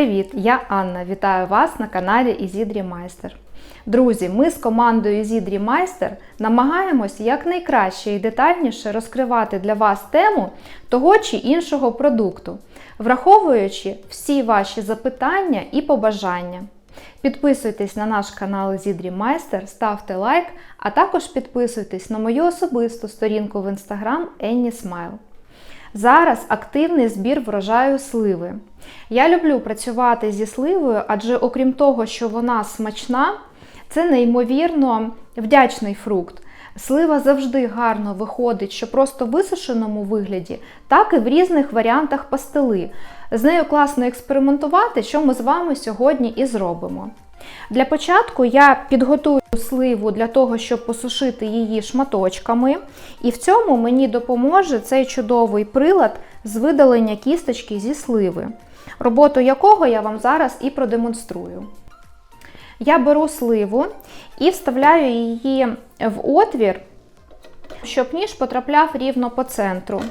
Привіт! Я Анна. Вітаю вас на каналі Ізідрі Майстер. Друзі, ми з командою Ізідрі Майстер намагаємось якнайкраще і детальніше розкривати для вас тему того чи іншого продукту, враховуючи всі ваші запитання і побажання. Підписуйтесь на наш канал Ізідрі Майстер, ставте лайк, а також підписуйтесь на мою особисту сторінку в інстаграм Енні Смайл. Зараз активний збір врожаю сливи. Я люблю працювати зі сливою, адже окрім того, що вона смачна, це неймовірно вдячний фрукт. Слива завжди гарно виходить, що просто в висушеному вигляді, так і в різних варіантах пастили. З нею класно експериментувати, що ми з вами сьогодні і зробимо. Для початку я підготую сливу для того, щоб посушити її шматочками, і в цьому мені допоможе цей чудовий прилад з видалення кісточки зі сливи, роботу якого я вам зараз і продемонструю. Я беру сливу і вставляю її в отвір, щоб ніж потрапляв рівно по центру.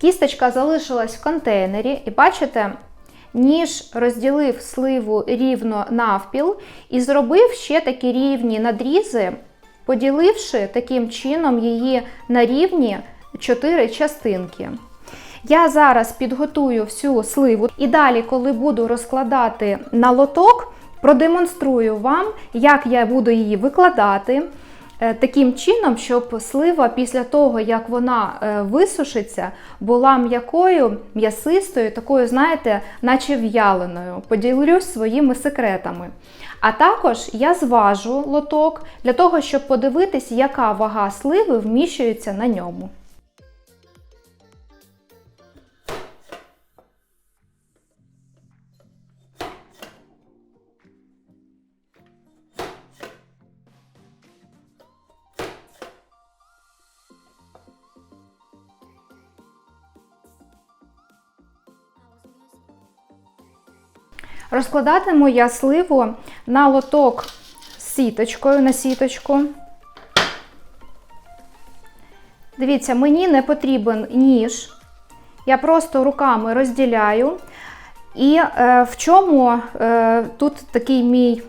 Кісточка залишилась в контейнері, і бачите, ніж розділив сливу рівно навпіл і зробив ще такі рівні надрізи, поділивши таким чином її на рівні 4 частинки. Я зараз підготую всю сливу і далі, коли буду розкладати на лоток, продемонструю вам, як я буду її викладати. Е, таким чином, щоб слива після того, як вона е, висушиться, була м'якою, м'ясистою, такою, знаєте, наче в'яленою. Поділюсь своїми секретами. А також я зважу лоток для того, щоб подивитись, яка вага сливи вміщується на ньому. Розкладатиму я сливу на лоток з сіточкою на сіточку. Дивіться, мені не потрібен ніж. Я просто руками розділяю. І е, в чому е, тут такий мій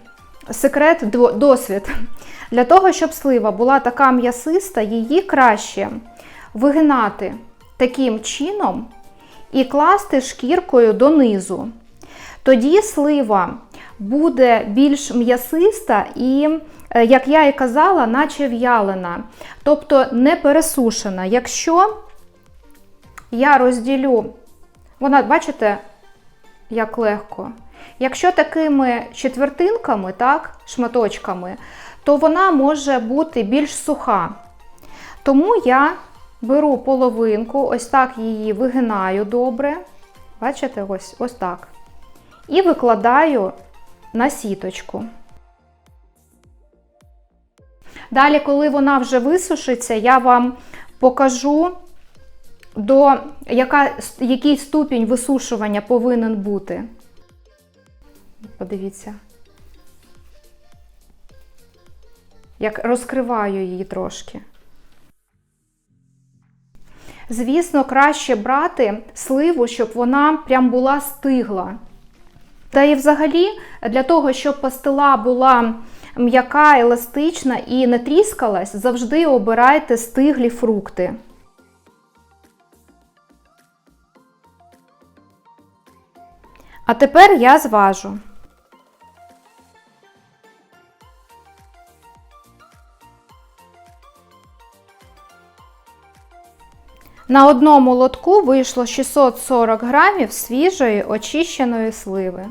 секрет, досвід. Для того, щоб слива була така м'ясиста, її краще вигинати таким чином і класти шкіркою донизу. Тоді слива буде більш м'ясиста і, е, як я і казала, наче в'ялена, тобто не пересушена. Якщо я розділю, вона, бачите, як легко. Якщо такими четвертинками, так, шматочками, то вона може бути більш суха. Тому я беру половинку, ось так її вигинаю добре. Бачите, ось, ось так і викладаю на сіточку. Далі, коли вона вже висушиться, я вам покажу, до яка, який ступінь висушування повинен бути. Подивіться, як розкриваю її трошки. Звісно, краще брати сливу, щоб вона прям була стигла. Та і взагалі, для того, щоб пастила була м'яка, еластична і не тріскалась, завжди обирайте стиглі фрукти. А тепер я зважу. На одному лотку вийшло 640 грамів свіжої очищеної сливи.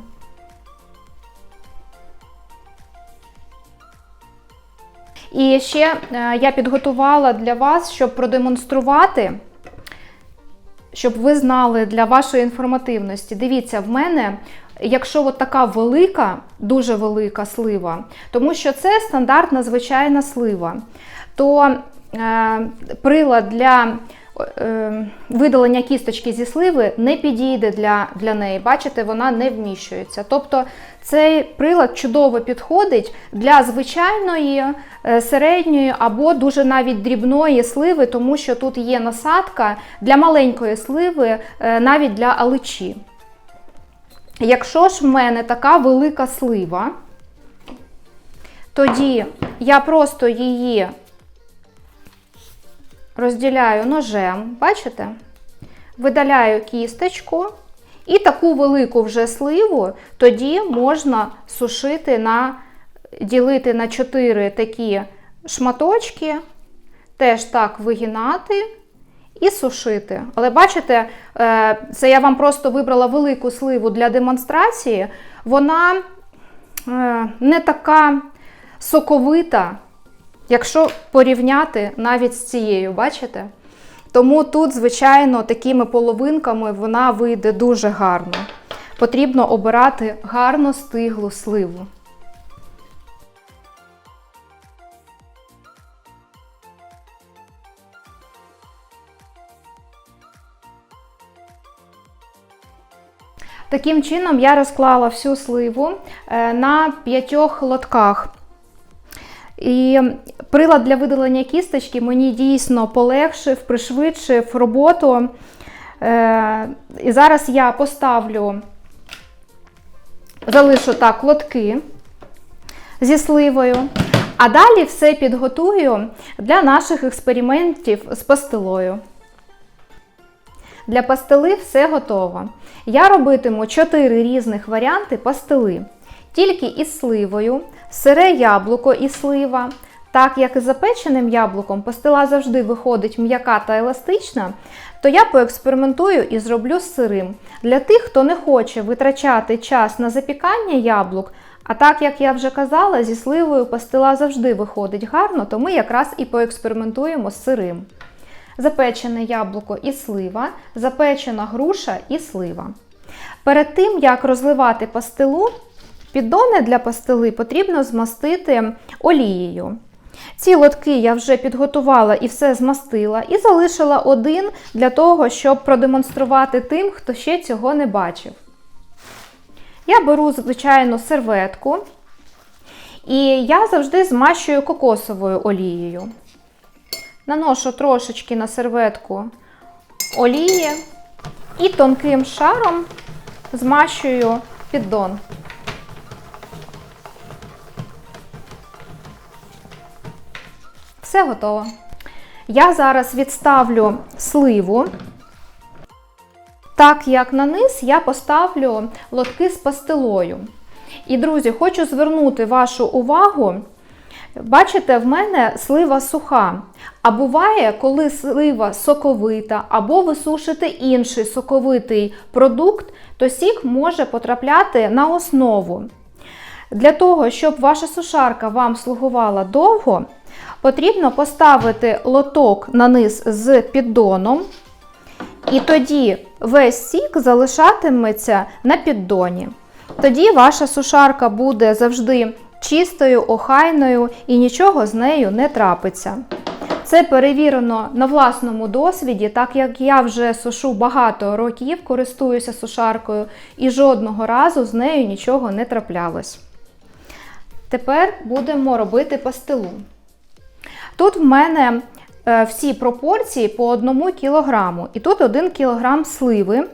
І ще е, я підготувала для вас, щоб продемонструвати, щоб ви знали для вашої інформативності. Дивіться, в мене, якщо от така велика, дуже велика слива, тому що це стандартна звичайна слива, то е, прилад для видалення кісточки зі сливи не підійде для, для неї. Бачите, вона не вміщується. Тобто цей прилад чудово підходить для звичайної, е, середньої або дуже навіть дрібної сливи, тому що тут є насадка для маленької сливи, е, навіть для аличі. Якщо ж в мене така велика слива, тоді я просто її розділяю ножем, бачите? Видаляю кісточку і таку велику вже сливу тоді можна сушити на ділити на 4 такі шматочки, теж так вигинати і сушити. Але бачите, е, це я вам просто вибрала велику сливу для демонстрації. Вона е, не така соковита, якщо порівняти навіть з цією, бачите? Тому тут, звичайно, такими половинками вона вийде дуже гарно. Потрібно обирати гарно стиглу сливу. Таким чином я розклала всю сливу е, на п'ятьох лотках. І прилад для видалення кісточки мені дійсно полегшив, пришвидшив роботу. Е, І зараз я поставлю, залишу так лотки зі сливою. А далі все підготую для наших експериментів з пастилою. Для пастили все готово. Я робитиму 4 різних варіанти пастили. Тільки із сливою, сире яблуко і слива. Так як із запеченим яблуком пастила завжди виходить м'яка та еластична, то я поекспериментую і зроблю з сирим. Для тих, хто не хоче витрачати час на запікання яблук, а так як я вже казала, зі сливою пастила завжди виходить гарно, то ми якраз і поекспериментуємо з сирим. Запечене яблуко і слива, запечена груша і слива. Перед тим, як розливати пастилу, піддони для пастили потрібно змастити олією. Ці лотки я вже підготувала і все змастила, і залишила один для того, щоб продемонструвати тим, хто ще цього не бачив. Я беру, звичайно, серветку, і я завжди змащую кокосовою олією. Наношу трошечки на серветку олії і тонким шаром змащую піддон. Все готово. Я зараз відставлю сливу. Так як на низ я поставлю лотки з пастилою. І, друзі, хочу звернути вашу увагу. Бачите, в мене слива суха. А буває, коли слива соковита, або ви сушите інший соковитий продукт, то сік може потрапляти на основу. Для того, щоб ваша сушарка вам слугувала довго, потрібно поставити лоток на низ з піддоном, і тоді весь сік залишатиметься на піддоні. Тоді ваша сушарка буде завжди чистою, охайною і нічого з нею не трапиться. Це перевірено на власному досвіді, так як я вже сушу багато років, користуюся сушаркою і жодного разу з нею нічого не траплялось. Тепер будемо робити пастилу. Тут в мене е, всі пропорції по 1 кілограму. і тут 1 кілограм сливи.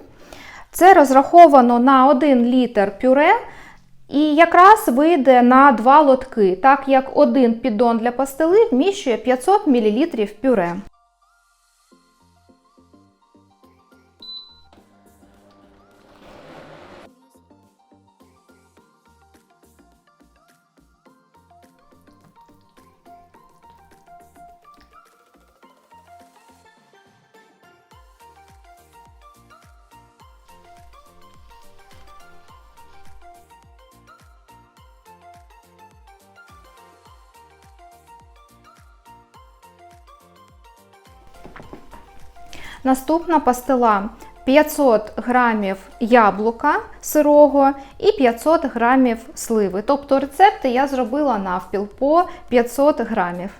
Це розраховано на 1 літр пюре. І якраз вийде на два лотки, так як один піддон для пастили вміщує 500 мл пюре. Наступна пастила 500 грамів яблука сирого і 500 грамів сливи. Тобто рецепти я зробила навпіл по 500 грамів.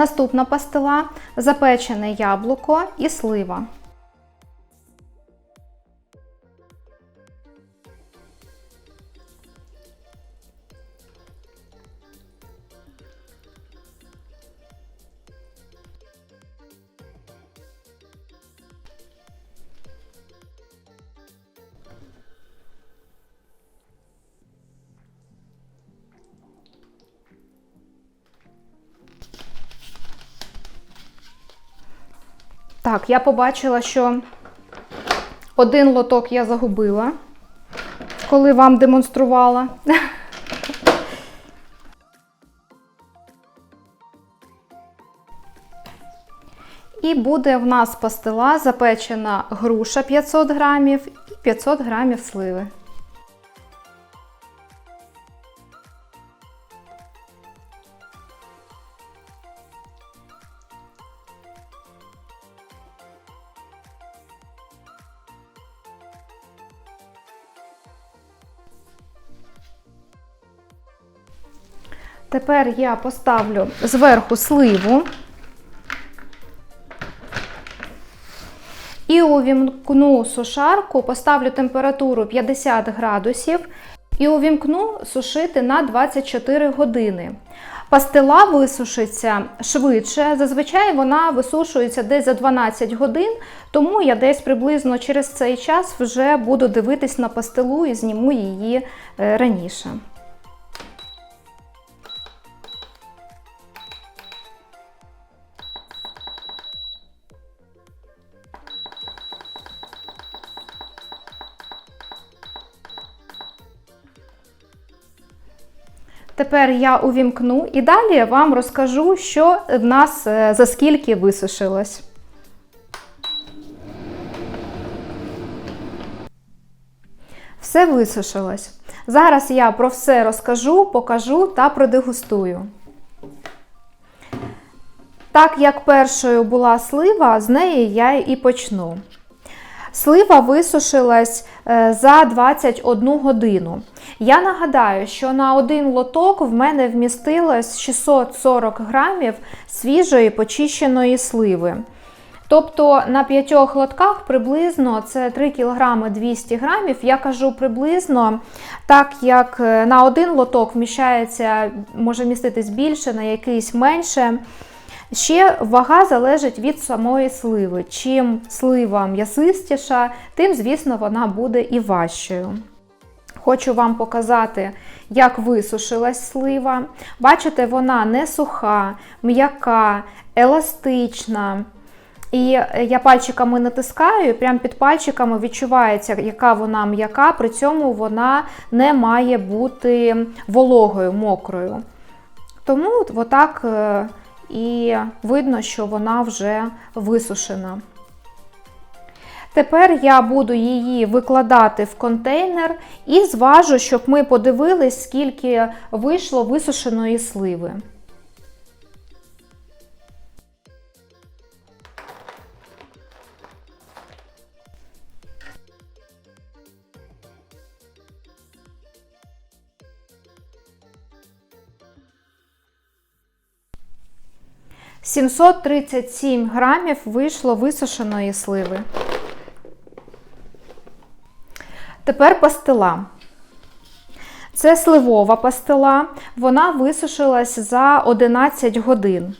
Наступна пастила запечене яблуко і слива. Так, я побачила, що один лоток я загубила, коли вам демонструвала. І буде в нас пастила запечена груша 500 грамів і 500 грамів сливи. Тепер я поставлю зверху сливу і увімкну сушарку, поставлю температуру 50 градусів і увімкну сушити на 24 години. Пастила висушиться швидше. Зазвичай вона висушується десь за 12 годин, тому я десь приблизно через цей час вже буду дивитись на пастилу і зніму її е, раніше. Тепер я увімкну і далі вам розкажу, що в нас е, за скільки висушилось. Все висушилось. Зараз я про все розкажу, покажу та продегустую. Так як першою була слива, з неї я і почну. Слива висушилась е, за 21 годину. Я нагадаю, що на один лоток в мене вмістилось 640 грамів свіжої почищеної сливи. Тобто на п'ятьох лотках приблизно це 3 кг 200 грамів. Я кажу приблизно, так як е, на один лоток вміщається, може міститись більше, на якийсь менше. Ще вага залежить від самої сливи. Чим слива м'ясистіша, тим, звісно, вона буде і важчою. Хочу вам показати, як висушилась слива. Бачите, вона не суха, м'яка, еластична. І я пальчиками натискаю, прямо під пальчиками відчувається, яка вона м'яка, при цьому вона не має бути вологою, мокрою. Тому отак е, і видно, що вона вже висушена. Тепер я буду її викладати в контейнер і зважу, щоб ми подивились, скільки вийшло висушеної сливи. Сімсот тридцять сім грамів вийшло висушеної сливи. Тепер пастила. Це сливова пастила, вона висушилась за 11 годин.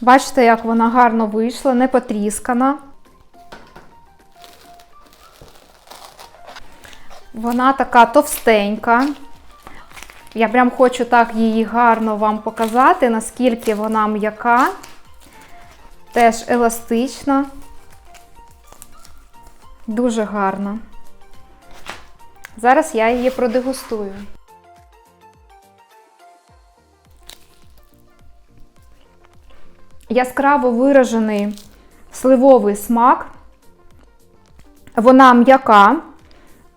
Бачите, як вона гарно вийшла, не потріскана. Вона така товстенька. Я прям хочу так її гарно вам показати, наскільки вона м'яка, теж еластична. Дуже гарна. Зараз я її продегустую. Яскраво виражений сливовий смак. Вона м'яка,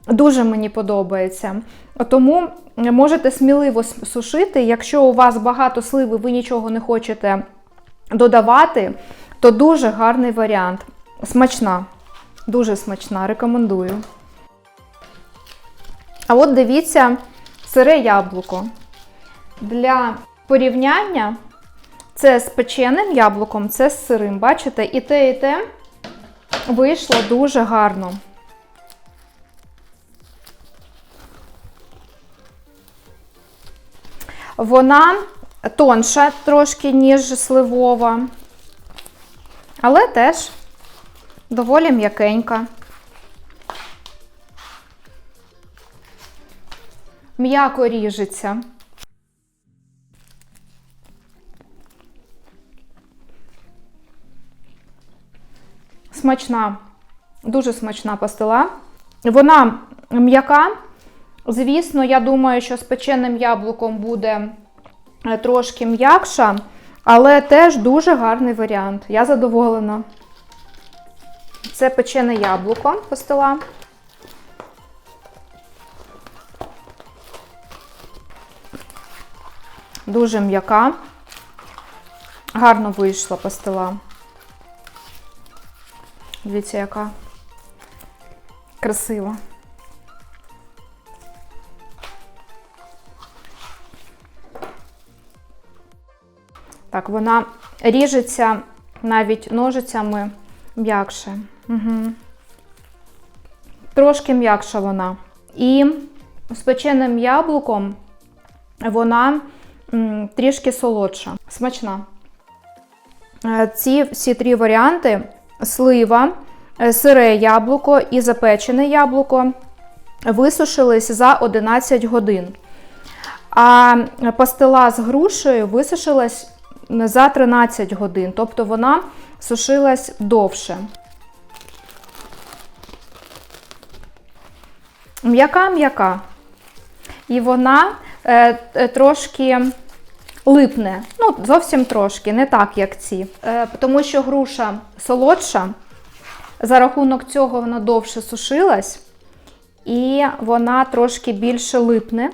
дуже мені подобається. Тому можете сміливо сушити. Якщо у вас багато сливи, ви нічого не хочете додавати, то дуже гарний варіант. Смачна. Дуже смачна, рекомендую. А от дивіться, сире яблуко. Для порівняння Це з печеним яблуком, це з сирим. Бачите, і те, і те вийшло дуже гарно. Вона тонша трошки, ніж сливова, але теж доволі м'якенька. М'яко ріжеться. Смачна, дуже смачна пастила. Вона м'яка. Звісно, я думаю, що з печеним яблуком буде е, трошки м'якша, але теж дуже гарний варіант. Я задоволена. Це печене яблуко пастила. Дуже м'яка. Гарно вийшла пастила. Дивіться, яка красива. Так, вона ріжеться навіть ножицями м'якше. Угу. Трошки м'якша вона. І з печеним яблуком вона м, трішки солодша. Смачна. Е, Ці всі три варіанти: слива, е, сире яблуко і запечене яблуко висушились за 11 годин. А пастила з грушею висушилась за 13 годин, тобто вона сушилась довше. М'яка-м'яка. І вона е, е, трошки липне. Ну, зовсім трошки, не так, як ці. Е, тому що груша солодша, за рахунок цього вона довше сушилась, і вона трошки більше липне,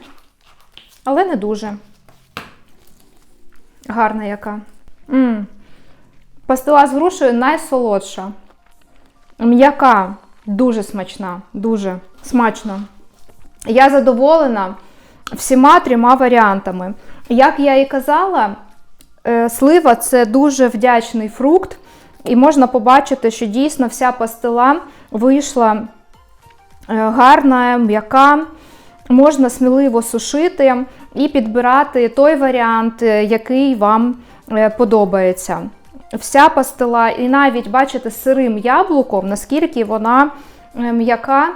але не дуже. Гарна яка. М. Пастила з грушею найсолодша. М'яка, дуже смачна, дуже смачно. Я задоволена всіма трьома варіантами. Як я і казала, е, слива це дуже вдячний фрукт, і можна побачити, що дійсно вся пастила вийшла е, гарна, м'яка. Можна сміливо сушити і підбирати той варіант, е, який вам е, подобається. Вся пастила, і навіть бачите, сирим яблуком, наскільки вона е, м'яка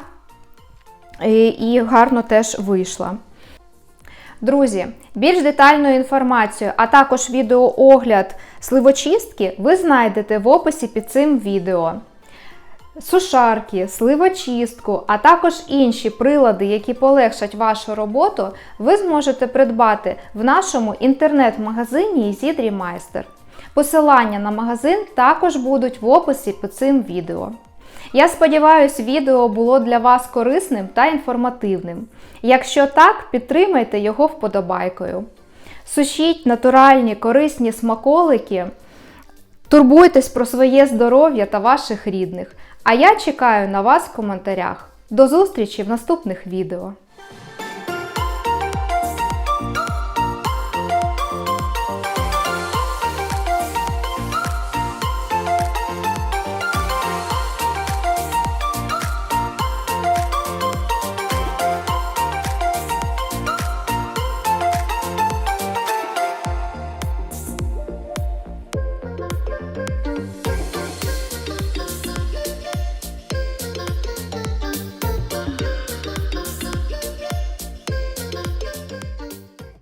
і, гарно теж вийшла. Друзі, більш детальну інформацію, а також відеоогляд сливочистки ви знайдете в описі під цим відео. Сушарки, сливочистку, а також інші прилади, які полегшать вашу роботу, ви зможете придбати в нашому інтернет-магазині Майстер. Посилання на магазин також будуть в описі під цим відео. Я сподіваюся, відео було для вас корисним та інформативним. Якщо так, підтримайте його вподобайкою. Сушіть натуральні корисні смаколики, турбуйтесь про своє здоров'я та ваших рідних. А я чекаю на вас в коментарях. До зустрічі в наступних відео!